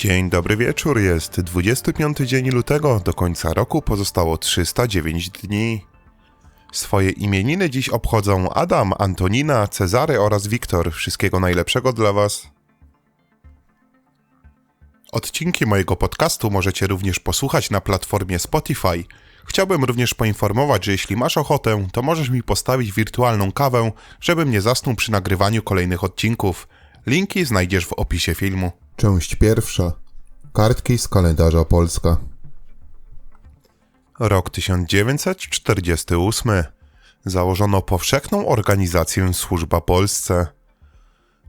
Dzień dobry wieczór, jest 25 dzień lutego, do końca roku pozostało 309 dni. Swoje imieniny dziś obchodzą Adam, Antonina, Cezary oraz Wiktor. Wszystkiego najlepszego dla Was. Odcinki mojego podcastu możecie również posłuchać na platformie Spotify. Chciałbym również poinformować, że jeśli masz ochotę, to możesz mi postawić wirtualną kawę, żebym nie zasnął przy nagrywaniu kolejnych odcinków. Linki znajdziesz w opisie filmu. Część pierwsza. Kartki z kalendarza Polska. Rok 1948. Założono powszechną organizację Służba Polsce.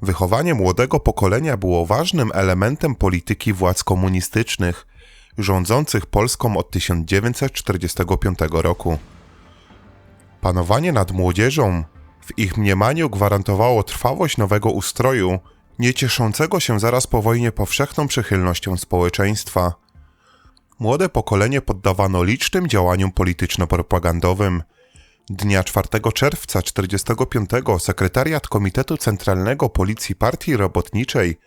Wychowanie młodego pokolenia było ważnym elementem polityki władz komunistycznych, rządzących Polską od 1945 roku. Panowanie nad młodzieżą w ich mniemaniu gwarantowało trwałość nowego ustroju, nie cieszącego się zaraz po wojnie powszechną przychylnością społeczeństwa. Młode pokolenie poddawano licznym działaniom polityczno-propagandowym. Dnia 4 czerwca 1945 sekretariat Komitetu Centralnego Policji Partii Robotniczej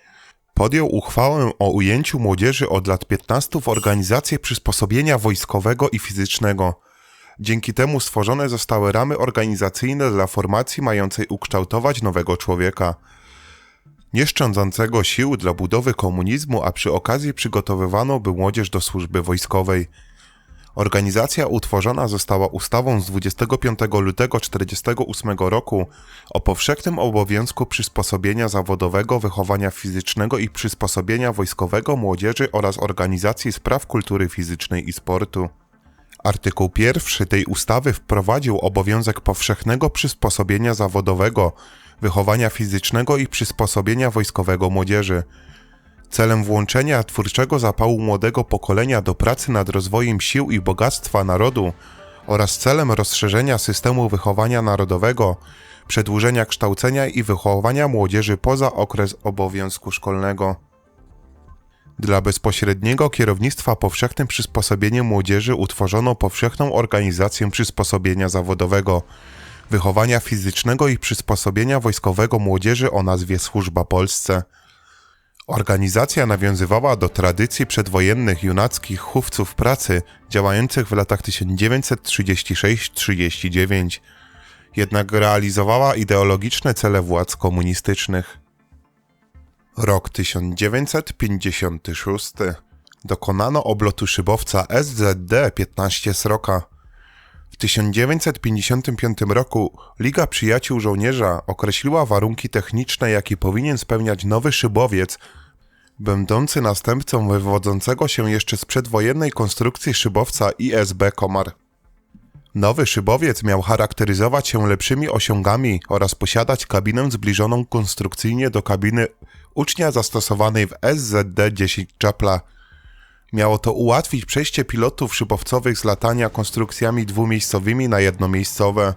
podjął uchwałę o ujęciu młodzieży od lat 15 w organizację przysposobienia wojskowego i fizycznego. Dzięki temu stworzone zostały ramy organizacyjne dla formacji mającej ukształtować nowego człowieka. Nieszcządzącego sił dla budowy komunizmu, a przy okazji przygotowywano by młodzież do służby wojskowej. Organizacja utworzona została ustawą z 25 lutego 1948 roku o powszechnym obowiązku przysposobienia zawodowego, wychowania fizycznego i przysposobienia wojskowego młodzieży oraz organizacji spraw kultury fizycznej i sportu. Artykuł pierwszy tej ustawy wprowadził obowiązek powszechnego przysposobienia zawodowego, wychowania fizycznego i przysposobienia wojskowego młodzieży. Celem włączenia twórczego zapału młodego pokolenia do pracy nad rozwojem sił i bogactwa narodu oraz celem rozszerzenia systemu wychowania narodowego, przedłużenia kształcenia i wychowania młodzieży poza okres obowiązku szkolnego. Dla bezpośredniego kierownictwa powszechnym przysposobieniem młodzieży utworzono powszechną organizację przysposobienia zawodowego, wychowania fizycznego i przysposobienia wojskowego młodzieży o nazwie Służba Polsce. Organizacja nawiązywała do tradycji przedwojennych junackich chówców pracy działających w latach 1936-39, jednak realizowała ideologiczne cele władz komunistycznych. Rok 1956. Dokonano oblotu szybowca SZD-15 Sroka. W 1955 roku Liga Przyjaciół Żołnierza określiła warunki techniczne, jakie powinien spełniać nowy szybowiec, będący następcą wywodzącego się jeszcze z przedwojennej konstrukcji szybowca ISB Komar. Nowy szybowiec miał charakteryzować się lepszymi osiągami oraz posiadać kabinę zbliżoną konstrukcyjnie do kabiny ucznia zastosowanej w SZD-10 Czapla. Miało to ułatwić przejście pilotów szybowcowych z latania konstrukcjami dwumiejscowymi na jednomiejscowe.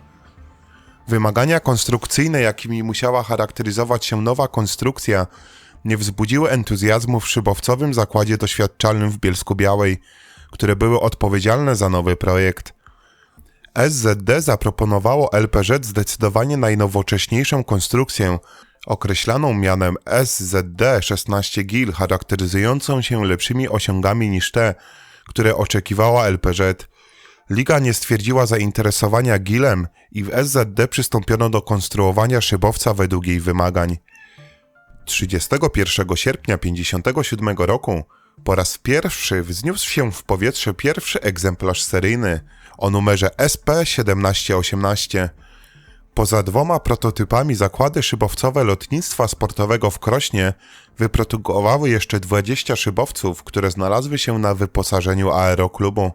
Wymagania konstrukcyjne, jakimi musiała charakteryzować się nowa konstrukcja, nie wzbudziły entuzjazmu w szybowcowym zakładzie doświadczalnym w Bielsku Białej, które były odpowiedzialne za nowy projekt. SZD zaproponowało LPZ zdecydowanie najnowocześniejszą konstrukcję, określaną mianem SZD-16 GIL, charakteryzującą się lepszymi osiągami niż te, które oczekiwała LPZ. Liga nie stwierdziła zainteresowania GILem i w SZD przystąpiono do konstruowania szybowca według jej wymagań. 31 sierpnia 1957 roku po raz pierwszy wzniósł się w powietrze pierwszy egzemplarz seryjny o numerze SP1718. Poza dwoma prototypami zakłady szybowcowe lotnictwa sportowego w Krośnie wyprodukowały jeszcze 20 szybowców, które znalazły się na wyposażeniu aeroklubu.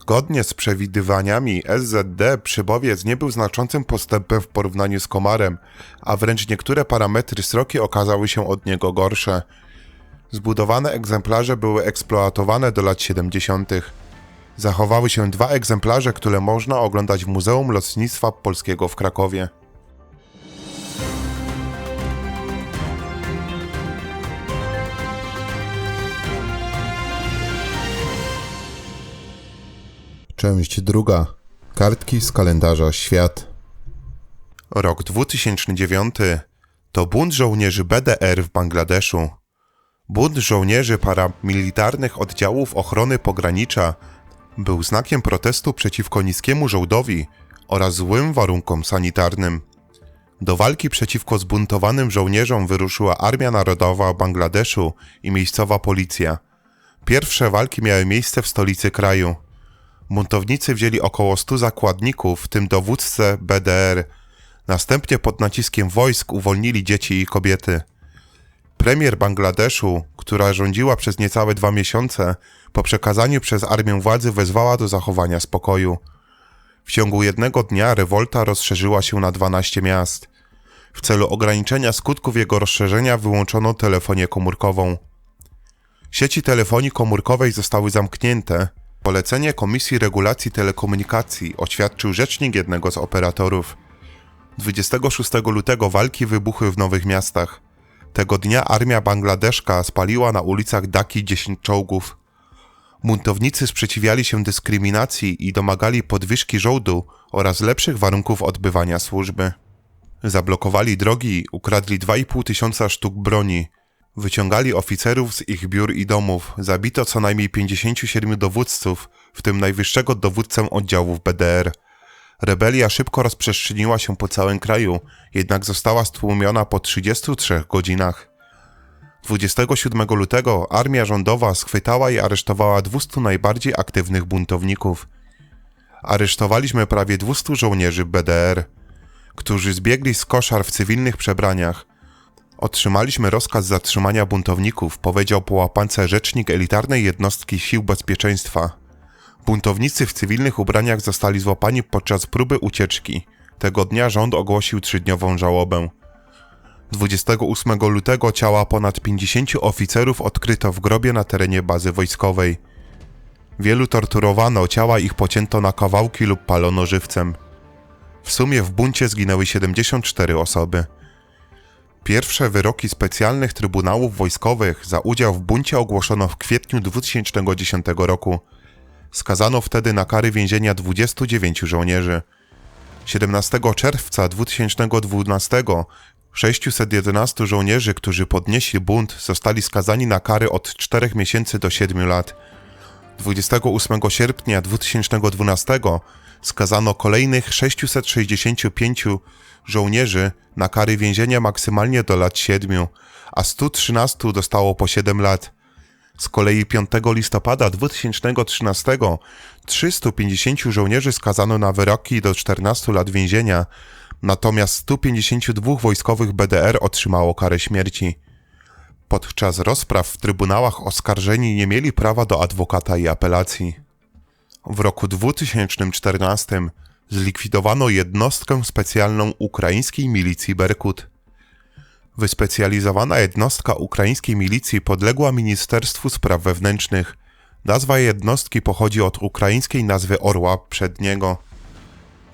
Zgodnie z przewidywaniami SZD przybowiec nie był znaczącym postępem w porównaniu z Komarem, a wręcz niektóre parametry sroki okazały się od niego gorsze. Zbudowane egzemplarze były eksploatowane do lat 70. Zachowały się dwa egzemplarze, które można oglądać w Muzeum Lotnictwa Polskiego w Krakowie. Część druga. Kartki z kalendarza Świat. Rok 2009 to bunt żołnierzy BDR w Bangladeszu. Bunt żołnierzy paramilitarnych oddziałów ochrony pogranicza był znakiem protestu przeciwko niskiemu żołdowi oraz złym warunkom sanitarnym. Do walki przeciwko zbuntowanym żołnierzom wyruszyła Armia Narodowa Bangladeszu i miejscowa policja. Pierwsze walki miały miejsce w stolicy kraju. Buntownicy wzięli około 100 zakładników, w tym dowódcę BDR. Następnie pod naciskiem wojsk uwolnili dzieci i kobiety. Premier Bangladeszu, która rządziła przez niecałe dwa miesiące, po przekazaniu przez armię władzy wezwała do zachowania spokoju. W ciągu jednego dnia rewolta rozszerzyła się na 12 miast. W celu ograniczenia skutków jego rozszerzenia wyłączono telefonię komórkową. Sieci telefonii komórkowej zostały zamknięte. Polecenie Komisji Regulacji Telekomunikacji oświadczył rzecznik jednego z operatorów. 26 lutego walki wybuchły w nowych miastach. Tego dnia armia bangladeszka spaliła na ulicach Daki 10 czołgów. Buntownicy sprzeciwiali się dyskryminacji i domagali podwyżki żołdu oraz lepszych warunków odbywania służby. Zablokowali drogi, ukradli 2,5 tysiąca sztuk broni, wyciągali oficerów z ich biur i domów, zabito co najmniej 57 dowódców, w tym najwyższego dowódcę oddziałów BDR. Rebelia szybko rozprzestrzeniła się po całym kraju, jednak została stłumiona po 33 godzinach. 27 lutego armia rządowa schwytała i aresztowała 200 najbardziej aktywnych buntowników. Aresztowaliśmy prawie 200 żołnierzy BDR, którzy zbiegli z koszar w cywilnych przebraniach. Otrzymaliśmy rozkaz zatrzymania buntowników, powiedział po łapance rzecznik elitarnej jednostki sił bezpieczeństwa. Buntownicy w cywilnych ubraniach zostali złapani podczas próby ucieczki. Tego dnia rząd ogłosił trzydniową żałobę. 28 lutego ciała ponad 50 oficerów odkryto w grobie na terenie bazy wojskowej. Wielu torturowano, ciała ich pocięto na kawałki lub palono żywcem. W sumie w buncie zginęły 74 osoby. Pierwsze wyroki specjalnych trybunałów wojskowych za udział w buncie ogłoszono w kwietniu 2010 roku. Skazano wtedy na kary więzienia 29 żołnierzy. 17 czerwca 2012 611 żołnierzy, którzy podnieśli bunt, zostali skazani na kary od 4 miesięcy do 7 lat. 28 sierpnia 2012 skazano kolejnych 665 żołnierzy na kary więzienia maksymalnie do lat 7, a 113 dostało po 7 lat. Z kolei 5 listopada 2013 350 żołnierzy skazano na wyroki do 14 lat więzienia, natomiast 152 wojskowych BDR otrzymało karę śmierci. Podczas rozpraw w trybunałach oskarżeni nie mieli prawa do adwokata i apelacji. W roku 2014 zlikwidowano jednostkę specjalną ukraińskiej milicji Berkut. Wyspecjalizowana jednostka ukraińskiej milicji podległa Ministerstwu Spraw Wewnętrznych. Nazwa jednostki pochodzi od ukraińskiej nazwy orła przedniego.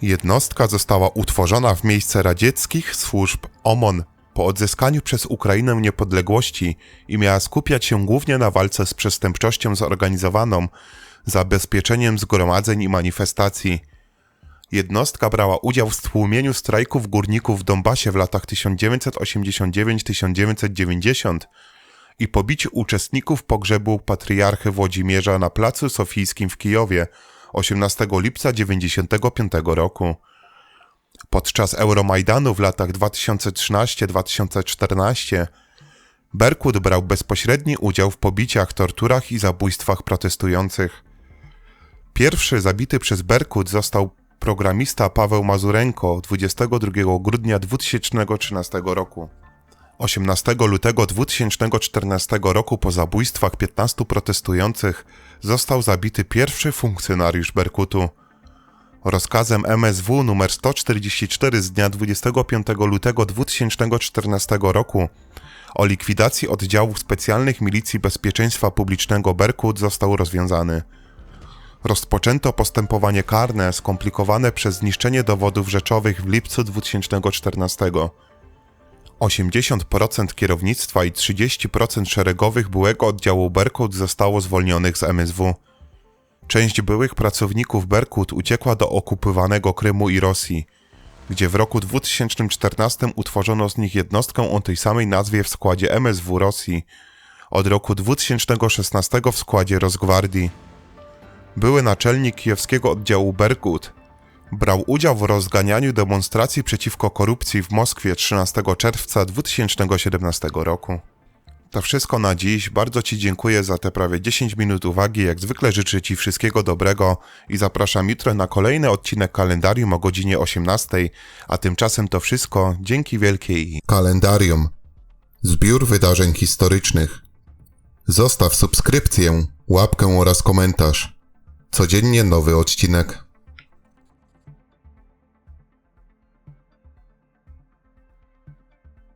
Jednostka została utworzona w miejsce radzieckich służb OMON po odzyskaniu przez Ukrainę niepodległości i miała skupiać się głównie na walce z przestępczością zorganizowaną, zabezpieczeniem zgromadzeń i manifestacji. Jednostka brała udział w stłumieniu strajków górników w Donbasie w latach 1989-1990 i pobiciu uczestników pogrzebu patriarchy Włodzimierza na Placu Sofijskim w Kijowie 18 lipca 1995 roku. Podczas Euromajdanu w latach 2013-2014 Berkut brał bezpośredni udział w pobiciach, torturach i zabójstwach protestujących. Pierwszy zabity przez Berkut został programista Paweł Mazurenko 22 grudnia 2013 roku. 18 lutego 2014 roku po zabójstwach 15 protestujących został zabity pierwszy funkcjonariusz Berkutu. Rozkazem MSW nr 144 z dnia 25 lutego 2014 roku o likwidacji oddziałów specjalnych Milicji Bezpieczeństwa Publicznego Berkut został rozwiązany. Rozpoczęto postępowanie karne skomplikowane przez zniszczenie dowodów rzeczowych w lipcu 2014. 80% kierownictwa i 30% szeregowych byłego oddziału Berkut zostało zwolnionych z MSW. Część byłych pracowników Berkut uciekła do okupowanego Krymu i Rosji, gdzie w roku 2014 utworzono z nich jednostkę o tej samej nazwie w składzie MSW Rosji Od roku 2016 w składzie Rosgwardii. Były naczelnik kijowskiego oddziału Berkut. Brał udział w rozganianiu demonstracji przeciwko korupcji w Moskwie 13 czerwca 2017 roku. To wszystko na dziś. Bardzo Ci dziękuję za te prawie 10 minut uwagi. Jak zwykle życzę Ci wszystkiego dobrego i zapraszam jutro na kolejny odcinek kalendarium o godzinie 18. A tymczasem to wszystko. Dzięki wielkiej. Kalendarium. Zbiór wydarzeń historycznych. Zostaw subskrypcję, łapkę oraz komentarz. Codziennie nowy odcinek.